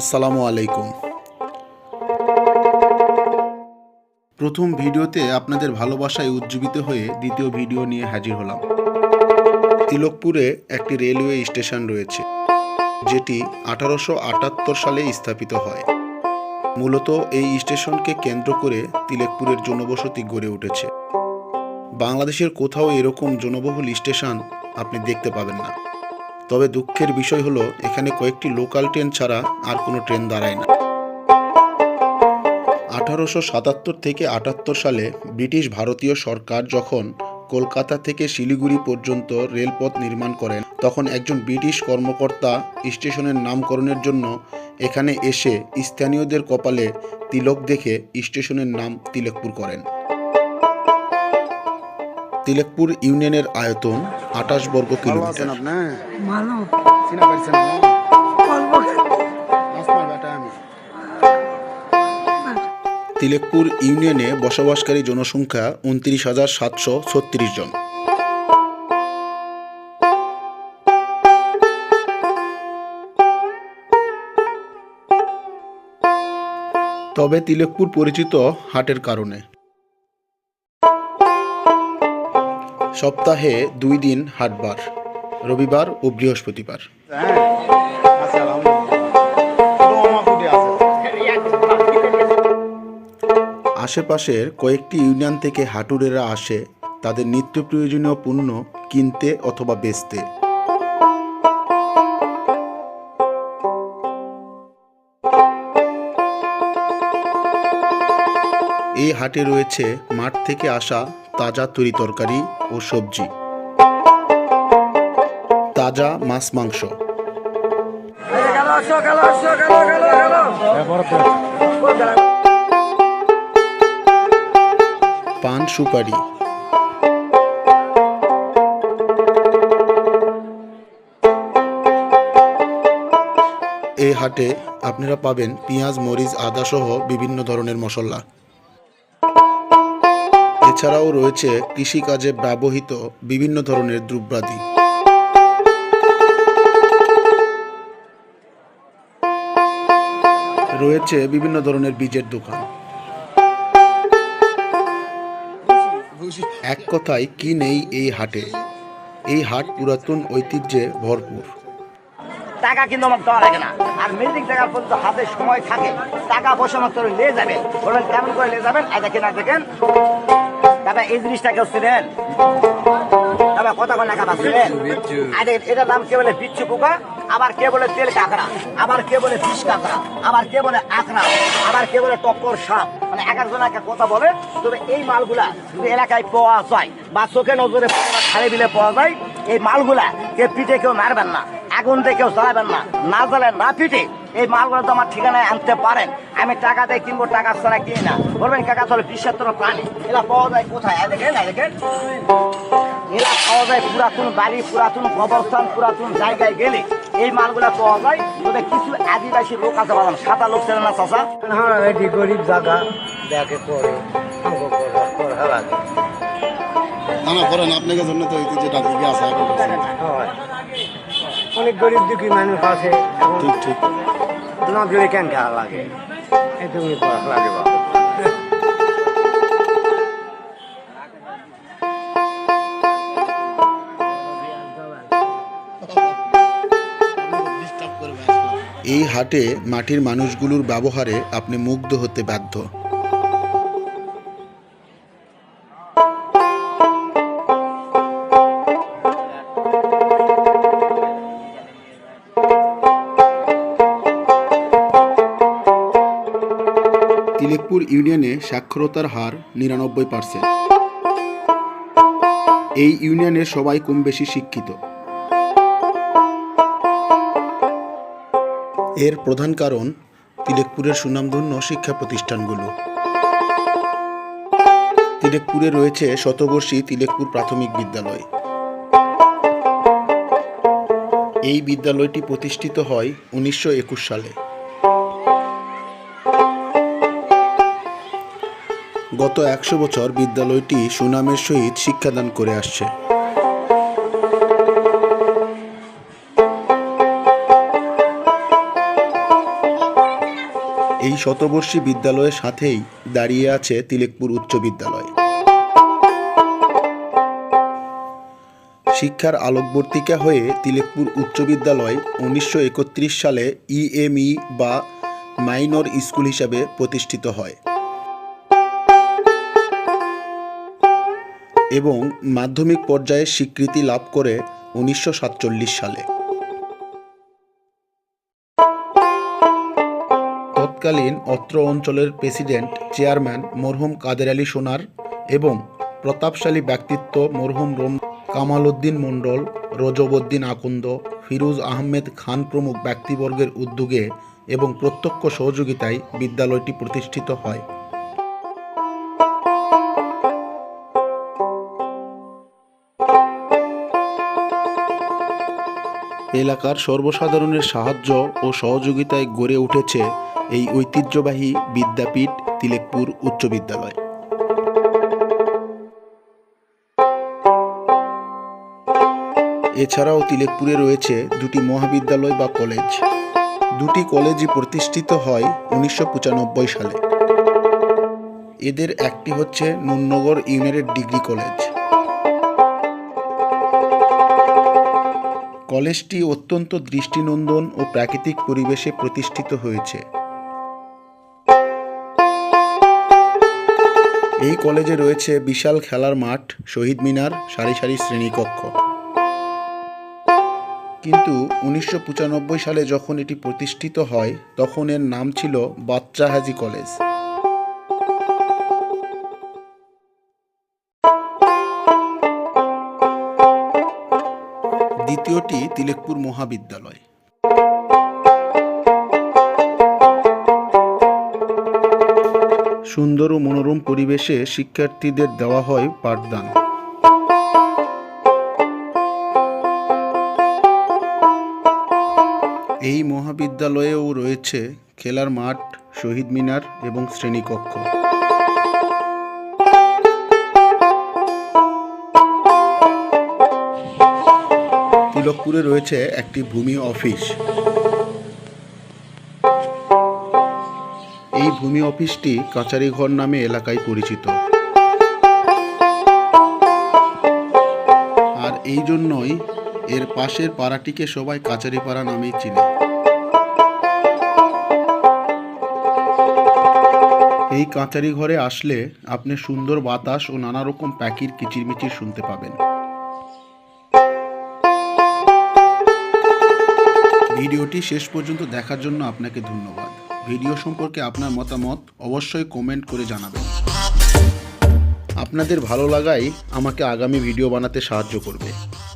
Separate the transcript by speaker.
Speaker 1: আসসালামু আলাইকুম। প্রথম ভিডিওতে আপনাদের ভালোবাসায় উজ্জীবিত হয়ে দ্বিতীয় ভিডিও নিয়ে হাজির হলাম। তিলকপুরে একটি রেলওয়ে স্টেশন রয়েছে, যেটি আঠারোশো আটাত্তর সালে স্থাপিত হয়। মূলত এই স্টেশনকে কেন্দ্র করে তিলেকপুরের জনবসতি গড়ে উঠেছে। বাংলাদেশের কোথাও এরকম জনবহুল স্টেশন আপনি দেখতে পাবেন না। তবে দুঃখের বিষয় হলো, এখানে কয়েকটি লোকাল ট্রেন ছাড়া আর কোনো ট্রেন দাঁড়ায় না। আঠারোশো সাতাত্তর থেকে আটাত্তর সালে ব্রিটিশ ভারতীয় সরকার যখন কলকাতা থেকে শিলিগুড়ি পর্যন্ত রেলপথ নির্মাণ করেন, তখন একজন ব্রিটিশ কর্মকর্তা স্টেশনের নামকরণের জন্য এখানে এসে স্থানীয়দের কপালে তিলক দেখে স্টেশনের নাম তিলকপুর করেন। তিলকপুর ইউনিয়নের আয়তন আঠাশ বর্গ কিলোমিটার। তিলেকপুর ইউনিয়নে বসবাসকারী জনসংখ্যা উনত্রিশ হাজার সাতশো ছত্রিশ জন। তবে তিলেকপুর পরিচিত হাটের কারণে। সপ্তাহে দুই দিন হাটবার, রবিবার ও বৃহস্পতিবার। আশেপাশের কয়েকটি ইউনিয়ন থেকে হাটুরেরা আসে তাদের নিত্য প্রয়োজনীয় পণ্য কিনতে অথবা বেচতে। এই হাটে রয়েছে মাঠ থেকে আসা তাজা তরি তরকারি ও সবজি। তাজা মাছ, মাংস। পান সুপারি। এই হাটে আপনারা পাবেন পেঁয়াজ, মরিচ আদা সহ বিভিন্ন ধরনের মশলা। এছাড়াও রয়েছে কৃষিকাজে ব্যবহৃত বিভিন্ন ধরনের দ্রব্যাদি। রয়েছে বিভিন্ন ধরনের বীজের দোকান। এক কথায়, কি নেই এই হাটে? এই হাট পুরাতন ঐতিহ্যে ভরপুর।
Speaker 2: টাকা কিন্তু আমার দেওয়া লাগে না। আর মিটিং টাকার পর্যন্ত হাতে সময় থাকে। টাকা পয়সা মাত্র নিয়ে যাবেন। বলবেন কেমন করে নিয়ে যাবেন? দেখেন, আর দেখেন। দাদা এই জিনিসটা কেউ ছিলেন দাদা কত করে টাকা পাচ্ছিলেন আর, এটার নাম কে বলে? বিচ্ছু পোকা, আবার কে বলে তেল কাঁকড়া? আবার কে বলে বিষ কাঁকড়া? আবার কে বলে আঁকড়া আবার কে বলে টক্কর সাপ? মানে এক একজন এক এক কথা বলে, তবে এই মালগুলা যদি এলাকায় পাওয়া যায় বা চোখে নজরে খালে বিলে পাওয়া যায়, এই মালগুলা কে পিঠে কেউ মারবেন না। আগুন দিয়ে কেউ জ্বালাবেন না না জ্বালেন না পিঠে এই মালগুলো তো আমার ঠিকানায় আনতে পারেন। আমি টাকা দিয়ে কিনবো টাকা ছাড়া কিনি না। বলবেন কাকা তাহলে বিষাত্র প্রাণী। এরা পাওয়া যায় কোথায়? এই দেখেন দেখেন। এরা পাওয়া যায় পুরাতন বাড়ি পুরাতন কবরস্থান পুরাতন জায়গায় গেলে এই মালগুলা পাওয়া যায়। তবে কিছু আদিবাসী লোক আছে বললাম সাদা লোক ছিল না চাষা
Speaker 3: হ্যাঁ এটি গরিব জায়গা। দেখে করে আমাকে করে করে
Speaker 4: না না করেন আপনাকে জন্য তো ঐতিহ্যটা দিকে আছে এখন
Speaker 3: হয়। অনেক গরিব দুঃখী মানুষ আছে।
Speaker 1: ঠিক ঠিক।
Speaker 3: না দিলে কেন খাওয়া লাগে? লাগে বাবা।
Speaker 1: এই হাটে মাটির মানুষগুলোর ব্যবহারে আপনি মুগ্ধ হতে বাধ্য। তিলেকপুর ইউনিয়নে সাক্ষরতার হার নিরানব্বই পার্সেন্ট। এই ইউনিয়নের সবাই কম বেশি শিক্ষিত। এর প্রধান কারণ তিলেকপুরের সুনামধন্য শিক্ষা প্রতিষ্ঠানগুলো। তিলেকপুরে রয়েছে শতবর্ষী তিলেকপুর প্রাথমিক বিদ্যালয়। এই বিদ্যালয়টি প্রতিষ্ঠিত হয় উনিশশো একুশ সালে। গত একশো বছর বিদ্যালয়টি সুনামের সহিত শিক্ষাদান করে আসছে। এই শতবর্ষী বিদ্যালয়ের সাথেই দাঁড়িয়ে আছে তিলেকপুর উচ্চ বিদ্যালয়। শিক্ষার আলোকবর্তিকা হয়ে তিলেকপুর উচ্চ বিদ্যালয় উনিশশো একত্রিশ সালে ইএমই বা মাইনর স্কুল হিসাবে প্রতিষ্ঠিত হয়। এবং মাধ্যমিক পর্যায়ে স্বীকৃতি লাভ করে উনিশশো সাতচল্লিশ সালে। তৎকালীন অত্র অঞ্চলের প্রেসিডেন্ট, চেয়ারম্যান মরহুম কাদের আলী সোনার এবং প্রতাপশালী ব্যক্তিত্ব মরহুম রোম কামাল উদ্দিন মণ্ডল, রজবউদ্দিন আকন্দ, ফিরোজ আহমেদ খান প্রমুখ ব্যক্তিবর্গের উদ্যোগে এবং প্রত্যক্ষ সহযোগিতায় বিদ্যালয়টি প্রতিষ্ঠিত হয়। এলাকার সর্বসাধারণের সাহায্য ও সহযোগিতায় গড়ে উঠেছে এই ঐতিহ্যবাহী বিদ্যাপীঠ তিলেকপুর উচ্চ বিদ্যালয়। এছাড়াও তিলেকপুরে রয়েছে দুটি মহাবিদ্যালয় বা কলেজ। দুটি কলেজই প্রতিষ্ঠিত হয় উনিশশো পঁচানব্বই সালে। এদের একটি হচ্ছে নুননগর ইউনাইটেড ডিগ্রি কলেজ। কলেজটি অত্যন্ত দৃষ্টিনন্দন ও প্রাকৃতিক পরিবেশে প্রতিষ্ঠিত হয়েছে। এই কলেজে রয়েছে বিশাল খেলার মাঠ, শহীদ মিনার, সারি সারি শ্রেণীকক্ষ। কিন্তু উনিশশো পঁচানব্বই সালে যখন এটি প্রতিষ্ঠিত হয়, তখন এর নাম ছিল বাচ্চা হাজি কলেজ। দ্বিতীয়টি তিলেকপুর মহাবিদ্যালয়। সুন্দর ও মনোরম পরিবেশে শিক্ষার্থীদের দেওয়া হয় পাঠদান। এই মহাবিদ্যালয়েও রয়েছে খেলার মাঠ, শহীদ মিনার এবং শ্রেণীকক্ষ। তিলকপুরে রয়েছে একটি ভূমি অফিস এই ভূমি অফিসটি কাচারিঘর নামে এলাকায় পরিচিত আর এই জন্যই এর পাশের পাড়াটিকে সবাই কাচারিপাড়া নামেই চিনে এই কাচারি ঘরে আসলে আপনি সুন্দর বাতাস ও নানা রকম প্যাকির কিচিরমিচির শুনতে পাবেন ভিডিওটি শেষ পর্যন্ত দেখার জন্য আপনাকে ধন্যবাদ। ভিডিও সম্পর্কে আপনার মতামত অবশ্যই কমেন্ট করে জানাবেন। আপনাদের ভালো লাগাই আমাকে আগামী ভিডিও বানাতে সাহায্য করবে।